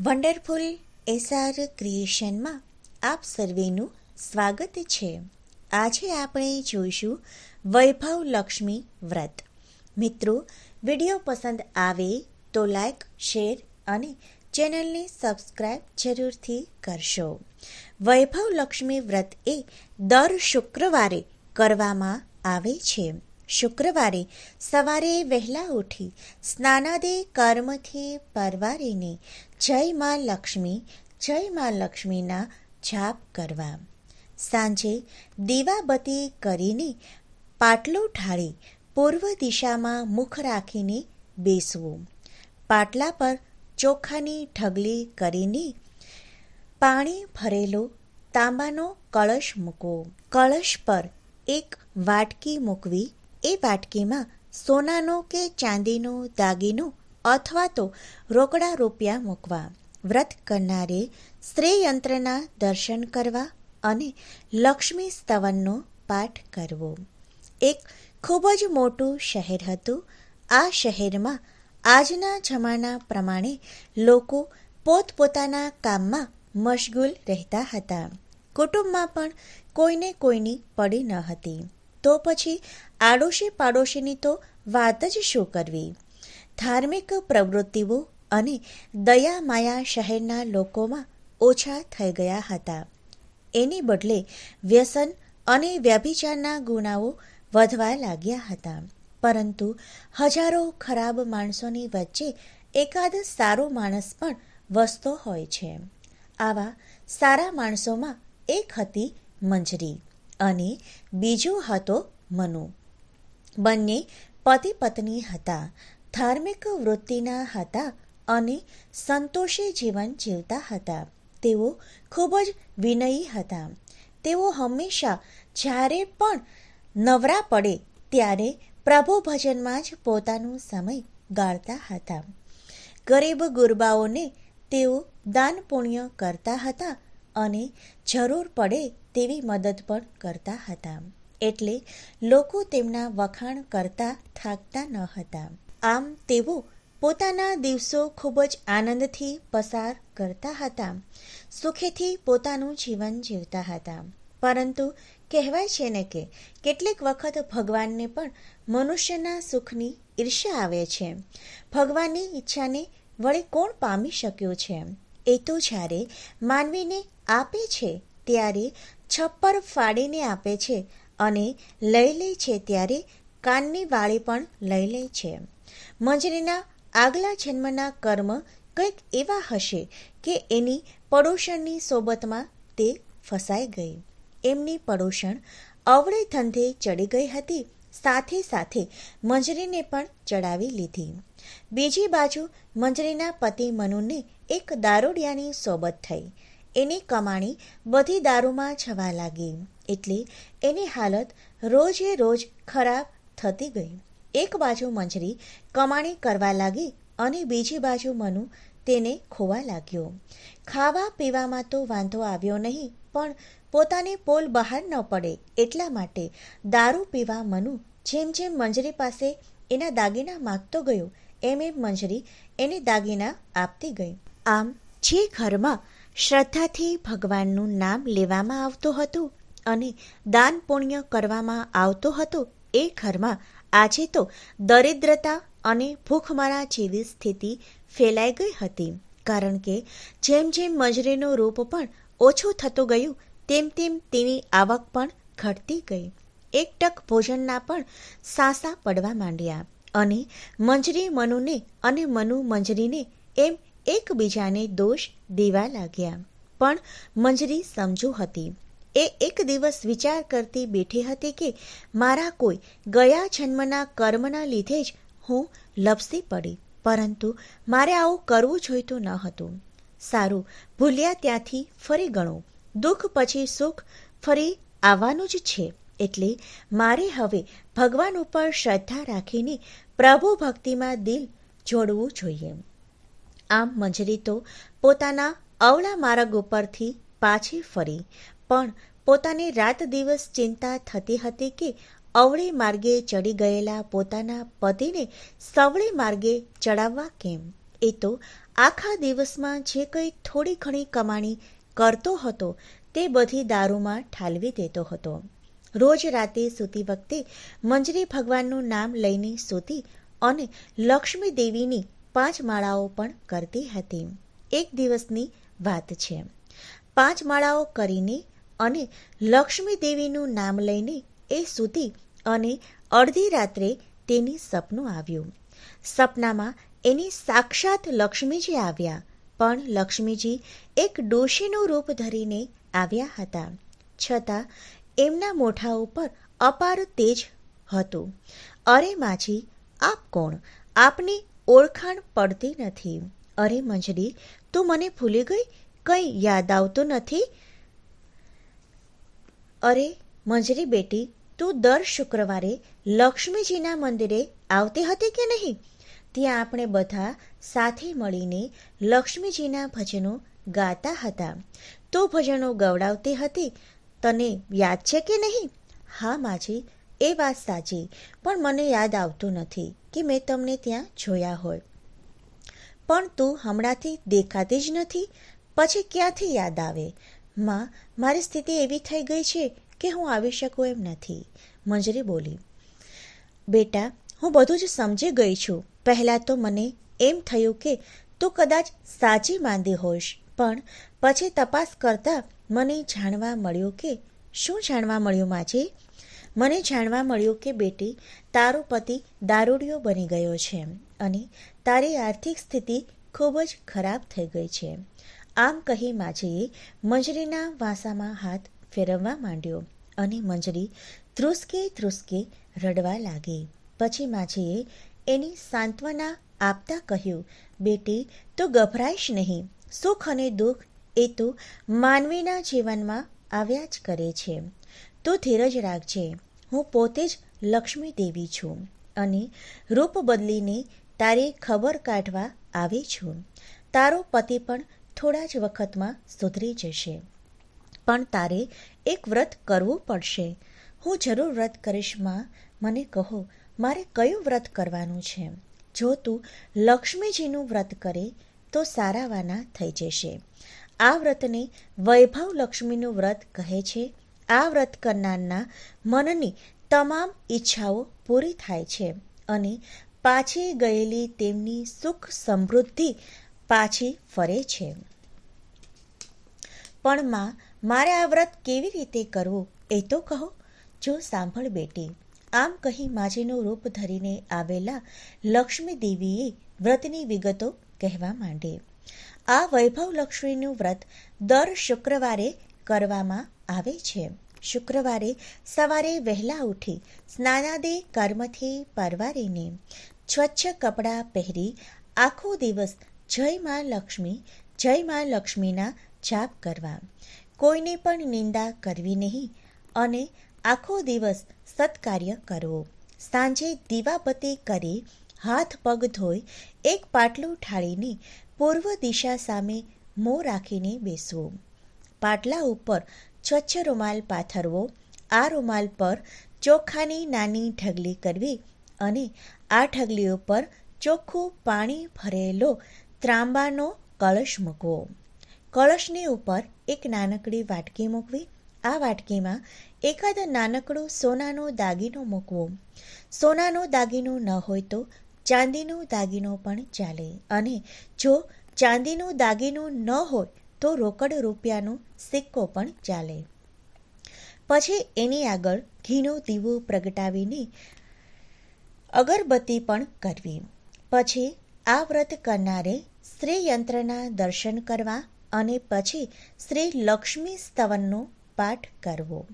Wonderful SR ક્રિએશનમાં આપ સર્વેનું સ્વાગત છે. આજે આપણે જોઈશું વૈભવ લક્ષ્મી વ્રત. મિત્રો, વીડિયો પસંદ આવે તો લાઈક, શેર અને ચેનલને સબસ્ક્રાઈબ જરૂરથી કરશો. વૈભવ લક્ષ્મી વ્રત એ દર શુક્રવારે કરવામાં આવે છે. શુક્રવારે સવારે વહેલા ઉઠી સ્નાનાદે કર્મથી પરવારીને જય માં લક્ષ્મી, જય માં લક્ષ્મીના જાપ કરવા. સાંજે દીવાબત્તી કરીને પાટલો ઢાળી પૂર્વ દિશામાં મુખ રાખીને બેસવું. પાટલા પર ચોખાની ઢગલી કરીને પાણી ભરેલો તાંબાનો કળશ મૂકવો. કળશ પર એક વાટકી મૂકવી એ વાટકીમાં સોનાનો કે ચાંદીનો, દાગીનો અથવા તો રોકડા રૂપિયા મૂકવા. વ્રત કરનારે શ્રેયંત્રના દર્શન કરવા અને લક્ષ્મી સ્તવનનો પાઠ કરવો. એક ખૂબ જ મોટું શહેર હતું. આ શહેરમાં આજના જમાના પ્રમાણે લોકો પોતપોતાના કામમાં મશગુલ રહેતા હતા. કુટુંબમાં પણ કોઈને કોઈની પડી ન હતી. તો પછી આડોશી પાડોશીની તો વાત જ શું કરવી? ધાર્મિક પ્રવૃત્તિઓ અને દયા માયા શહેરના લોકોમાં ઓછા થઈ ગયા હતા. એની બદલે વ્યસન અને વ્યભિચારના ગુનાઓ વધવા લાગ્યા હતા. પરંતુ હજારો ખરાબ માણસોની વચ્ચે એકાદ સારો માણસ પણ વસતો હોય છે. આવા સારા માણસોમાં એક હતી મંજરી. અને બીજો હતો મનુ. બંને પતિ પત્ની હતા. ધાર્મિક વૃત્તિના હતા અને સંતોષી જીવન જીવતા હતા. તેઓ ખૂબ જ વિનયી હતા. તેઓ હંમેશા જ્યારે પણ નવરા પડે ત્યારે પ્રભુ ભજનમાં જ પોતાનો સમય ગાળતા હતા. ગરીબ ગુરબાઓને તેઓ દાન પુણ્ય કરતા હતા અને જરૂર પડે તેવી મદદ પણ કરતા હતા. એટલે લોકો તેમના વખાણ કરતા થાકતા ન હતા. આમ તેઓ પોતાના દિવસો ખૂબ જ આનંદથી પસાર કરતા હતા. સુખેથી પોતાનું જીવન જીવતા હતા. પરંતુ કહેવાય છે ને કે કેટલીક વખત ભગવાનને પણ મનુષ્યના સુખની ઈર્ષ્યા આવે છે. ભગવાનની ઈચ્છાને વળી કોણ પામી શક્યું છે? એ તો જ્યારે માનવીને આપે છે, ત્યારે છપ્પર ફાડીને આપે છે અને લઈ લે છે ત્યારે કાનની વાળી પણ લઈ લે છે. મંજરીના આગલા જન્મના કર્મ કંઈક એવા હશે કે એની પડોશણની સોબતમાં તે ફસાઈ ગઈ. એમની પડોશણ અવળે ધંધે ચડી ગઈ હતી. સાથે સાથે મંજરીને પણ ચડાવી લીધી. બીજી બાજુ મંજરીના પતિ મનુને એક દારૂડિયાની સોબત થઈ. એની કમાણી બધી દારૂમાં છવા લાગી, એટલે એની હાલત રોજે રોજ ખરાબ થતી ગઈ. એક બાજુ મંજરી કમાણી કરવા લાગી અને બીજી બાજુ મનુ તેને ખોવા લાગ્યો. ખાવા પીવામાં તો વાંધો આવ્યો નહીં, પણ પોતાને પોલ બહાર ન પડે એટલા માટે દારૂ પીવા મનુ જેમ જેમ મંજરી પાસે એના દાગીના માગતો ગયો, એમ એમ મંજરી એને દાગીના આપતી ગઈ. આમ જે ઘરમાં શ્રદ્ધાથી ભગવાનનું નામ લેવામાં આવતું હતું અને દાન પુણ્ય કરવામાં આવતો હતો એ ઘરમાં આજે તો દરિદ્રતા અને ભૂખમરા જેવી સ્થિતિ ફેલાઈ ગઈ હતી. કારણ કે જેમ જેમ મજરીનું રૂપ પણ ઓછું થતું ગયું, તેમ તેમ તેની આવક પણ ઘટતી ગઈ. એક ટક ભોજનના પણ સાસા પડવા માંડ્યા અને મંજરી મનુને અને મનુ મંજરીને એમ એકબીજાને દોષ દેવા લાગ્યા. પણ મંજરી સમજુ હતી. એ એક દિવસ વિચાર કરતી બેઠી હતી કે મારા કોઈ ગયા જન્મના કર્મના લીધે જ હું લપસી પડી, પરંતુ મારે આવું કરવું જોઈતું ન હતું. સારું, ભૂલ્યા ત્યાંથી ફરી ગણો. દુઃખ પછી સુખ ફરી આવવાનું જ છે, એટલે મારે હવે ભગવાન ઉપર શ્રદ્ધા રાખીને પ્રભુ ભક્તિમાં દિલ જોડવું જોઈએ. આમ મંજરી તો પોતાના અવળા માર્ગ ઉપરથી પાછી ફરી. પણ પોતાને રાત દિવસ ચિંતા થતી હતી કે અવળે માર્ગે ચડી ગયેલા પોતાના પતિને સવળે માર્ગે ચડાવવા કેમ? એ તો આખા દિવસમાં જે કંઈ થોડી ઘણી કમાણી કરતો હતો તે બધી દારૂમાં ઠાલવી દેતો હતો. રોજ રાતે સૂતી વખતે મંજરી ભગવાનનું નામ લઈને સૂતી અને લક્ષ્મી દેવીની પાંચ માળાઓ પણ કરતી હતી. એક દિવસની વાત છે. પાંચ માળાઓ કરીને અને લક્ષ્મી દેવીનું નામ લઈને એ સૂતી અને અડધી રાત્રે તેની સપનું આવ્યું. સપનામાં એની સાક્ષાત લક્ષ્મીજી આવ્યા, પણ લક્ષ્મીજી એક ડોશીનું રૂપ ધરીને આવ્યા હતા. છતાં એમના મોઢા ઉપર અપાર તેજ હતું. અરે માછી આપ કોણ? આપની ઓળખાણ પડતી નથી. અરે મંજરી, તું મને ભૂલી ગઈ? કંઈ યાદ આવતું નથી? અરે મંજરી બેટી, તું દર શુક્રવારે લક્ષ્મીજીના મંદિરે આવતી હતી કે નહીં? ત્યાં આપણે બધા સાથે મળીને લક્ષ્મીજીના ભજનો ગાતા હતા. તો ભજનો ગવડાવતી હતી? તને યાદ છે કે નહીં? હા માજી, એ વાત સાચી, પણ મને યાદ આવતું નથી. કે મેં તમને ત્યાં જોયા હોય. પણ તું હમણાંથી દેખાતી જ નથી, પછી ક્યાંથી યાદ આવે? માં, મારી સ્થિતિ એવી થઈ ગઈ છે કે હું આવી શકું એમ નથી, મંજરી બોલી. બેટા, હું બધું જ સમજી ગઈ છું. પહેલાં તો મને એમ થયું કે તું કદાચ સાચી માંદી હોઈશ, પણ પછી તપાસ કરતાં મને જાણવા મળ્યું કે શું જાણવા મળ્યું, માજી? મને જાણવા મળ્યું કે બેટી તારો પતિ દારૂડિયો બની ગયો છે અને તારી આર્થિક સ્થિતિ ખૂબ જ ખરાબ થઈ ગઈ છે. આમ કહી માજીએ મંજરીના વાસામાં હાથ ફેરવવા માંડ્યો અને મંજરી ધ્રુસકે ધ્રુસકે રડવા લાગી. પછી માજીએ એની સાંત્વના આપતા કહ્યું, બેટી, તું ગભરાઈશ નહીં. સુખ અને દુઃખ એ તો માનવીના જીવનમાં આવ્યા જ કરે છે. તું ધીરજ રાખજે. હું પોતે જ લક્ષ્મી દેવી છું અને રૂપ બદલીને તારી ખબર કાઢવા આવી છું. તારો પતિ પણ થોડા જ વખતમાં સુધરી જશે. પણ તારે એક વ્રત કરવું પડશે. હું જરૂર વ્રત કરીશ, માં. મને કહો, મારે કયું વ્રત કરવાનું છે? જો તું લક્ષ્મીજીનું વ્રત કરે, તો સારાવાના થઈ જશે. આ વ્રતને વૈભવ લક્ષ્મીનું વ્રત કહે છે. આ વ્રત કરનારના મનની તમામ ઈચ્છાઓ પૂરી થાય છે અને પાછી ગયેલી તેમની સુખ સમૃદ્ધિ પાછી ફરે છે. પણ માં, મારે આ વ્રત કેવી રીતે કરવું એ તો કહો. જો સાંભળ બેટી, આમ કહી માજીનું રૂપ ધરીને આવેલા લક્ષ્મી દેવીએ વ્રતની વિગતો કહેવા માંડી. આ વૈભવ લક્ષ્મીનું વ્રત દર શુક્રવારે કરવામાં આવે છે. શુક્રવારે સવારે વહેલા ઉઠી સ્નાનાદે કર્મથી પરવારીને સ્વચ્છ કપડાં પહેરી આખો દિવસ જય મા લક્ષ્મી, જય મા લક્ષ્મીના જાપ કરવા. કોઈને પણ નિંદા કરવી નહીં અને આખો દિવસ સત્કાર્ય કરવો. સાંજે દીવાબત્તી કરી હાથ પગ ધોઈ એક પાટલું ઠાળીને પૂર્વ દિશા સામે મોં રાખીને બેસવું. પાટલા ઉપર સ્વચ્છ રૂમાલ પાથરવો, આ રૂમાલ પર ચોખાની નાની ઢગલી કરવી અને આ ઢગલી ઉપર ચોખ્ખું પાણી ભરેલો ત્રાંબાનો કળશ મૂકવો. કળશની ઉપર એક નાનકડી વાટકી મૂકવી. આ વાટકીમાં એકાદ નાનકડો સોનાનો દાગીનો મૂકવો. સોનાનો દાગીનો ન હોય તો ચાંદીનો દાગીનો પણ ચાલે અને જો ચાંદીનો દાગીનો ન હોય તો રોકડ રૂપિયાનો સિક્કો પણ ચાલે. પછી એની આગળ ઘીનો દીવો પ્રગટાવીને અગરબત્તી પણ કરવી. પછી આ વ્રત કરનારે શ્રી યંત્રના દર્શન કરવા અને પછી શ્રી લક્ષ્મી સ્તવનનો પાઠ કરવો.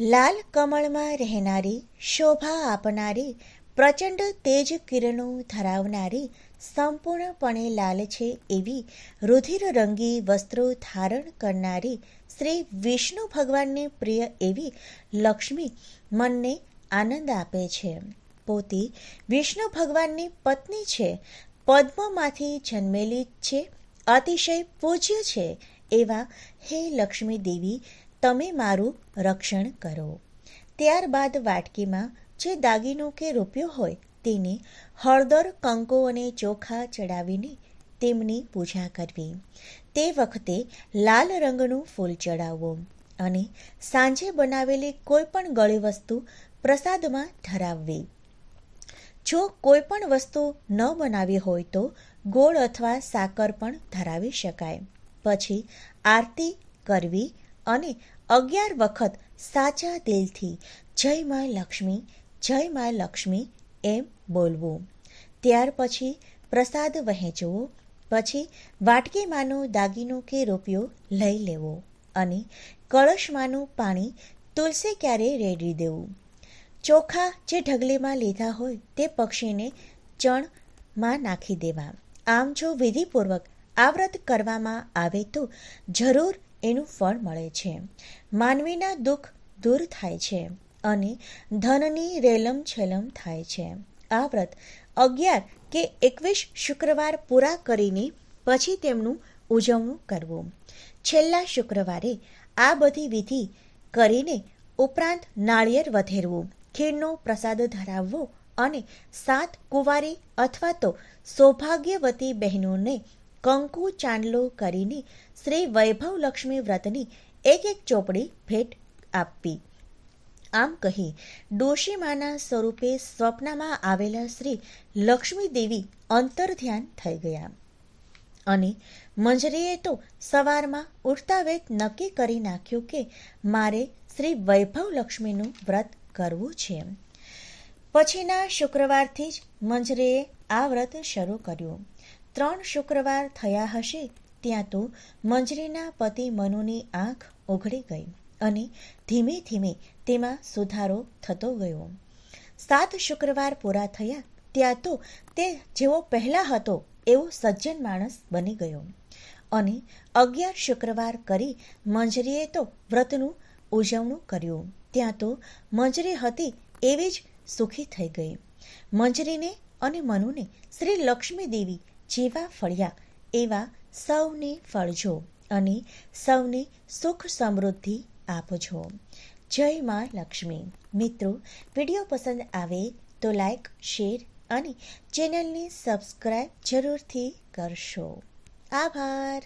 લાલ કમળમાં રહેનારી, શોભા આપનારી, પ્રચંડ તેજ કિરણો ધરાવનારી સંપૂર્ણપણે લાલ છે એવી રુધિર રંગી વસ્ત્રો ધારણ કરનારી શ્રી વિષ્ણુ ભગવાનને પ્રિય એવી લક્ષ્મી મનને આનંદ આપે છે. પોતે વિષ્ણુ ભગવાનની પત્ની છે. પદ્મમાંથી જન્મેલી છે. અતિશય પૂજ્ય છે. એવા, હે લક્ષ્મી દેવી, તમે મારું રક્ષણ કરો. ત્યારબાદ વાટકીમાં જે દાગીનો કે રૂપિયો હોય તેને હળદર, કંકો અને ચોખા ચડાવીને તેમની પૂજા કરવી. તે વખતે લાલ રંગનું ફૂલ ચડાવવું અને સાંજે બનાવેલી કોઈ પણ ગળી વસ્તુ પ્રસાદમાં ધરાવવી જો કોઈ પણ વસ્તુ ન બનાવી હોય તો ગોળ અથવા સાકર પણ ધરાવી શકાય. પછી આરતી કરવી અને અગિયાર વખત સાચા દિલથી જય મા લક્ષ્મી, જય મા લક્ષ્મી એમ બોલવું. ત્યાર પછી પ્રસાદ વહેંચવો, પછી વાટકીમાંનો દાગીનો કે રૂપિયો લઈ લેવો અને કળશમાંનું પાણી તુલસી ક્યારે રેડી દેવું? ચોખા જે ઢગલીમાં લીધા હોય તે પક્ષીને ચણમાં નાખી દેવા. આમ જો વિધિપૂર્વક આ વ્રત કરવામાં આવે તો જરૂર એનું ફળ મળે છે. માનવીના દુઃખ દૂર થાય છે. અને ધનની રેલમ છેલમ થાય છે. આ વ્રત અગિયાર કે એકવીસ શુક્રવાર પૂરા કરીને પછી તેમનું ઉજવણું કરવું. છેલ્લા શુક્રવારે આ બધી વિધિ કરીને ઉપરાંત નાળિયેર વધેરવું, ખીરનો પ્રસાદ ધરાવવો અને સાત કુંવારી અથવા તો સૌભાગ્યવતી બહેનોને કંકુ ચાંદલો કરીને શ્રી વૈભવ લક્ષ્મી વ્રતની એક એક ચોપડી ભેટ આપવી. આમ કહી ડોશીમાના સ્વરૂપે સ્વપ્નમાં આવેલા શ્રી લક્ષ્મી દેવી અંતર ધ્યાન થઈ ગયા. અને મંજરીએ તો સવારમાં ઉઠતા વેત નક્કી કરી નાખ્યું કે મારે શ્રી વૈભવ લક્ષ્મીનું વ્રત કરવું છે. પછીના શુક્રવારથી જ મંજરીએ આ વ્રત શરૂ કર્યું. ત્રણ શુક્રવાર થયા હશે ત્યાં તો મંજરીના પતિ મનુની આંખ ઉઘડી ગઈ. અને ધીમે ધીમે તેમાં સુધારો થતો ગયો. સાત શુક્રવાર પૂરા થયા, ત્યાં તો તે જેવો પહેલા હતો એવો સજ્જન માણસ બની ગયો. અને અગિયાર શુક્રવાર કરી મંજરીએ તો વ્રતનું ઉજવણું કર્યું. ત્યાં તો મંજરી હતી એવી જ સુખી થઈ ગઈ. મંજરીને અને મનુને શ્રી લક્ષ્મી દેવી જેવા ફળ્યા એવા સૌને ફળજો અને સૌને સુખ સમૃદ્ધિ આપજો જય માં લક્ષ્મી. મિત્રો, વીડિયો પસંદ આવે તો લાઈક શેર અને ચેનલને સબસ્ક્રાઈબ જરૂરથી કરશો. આભાર.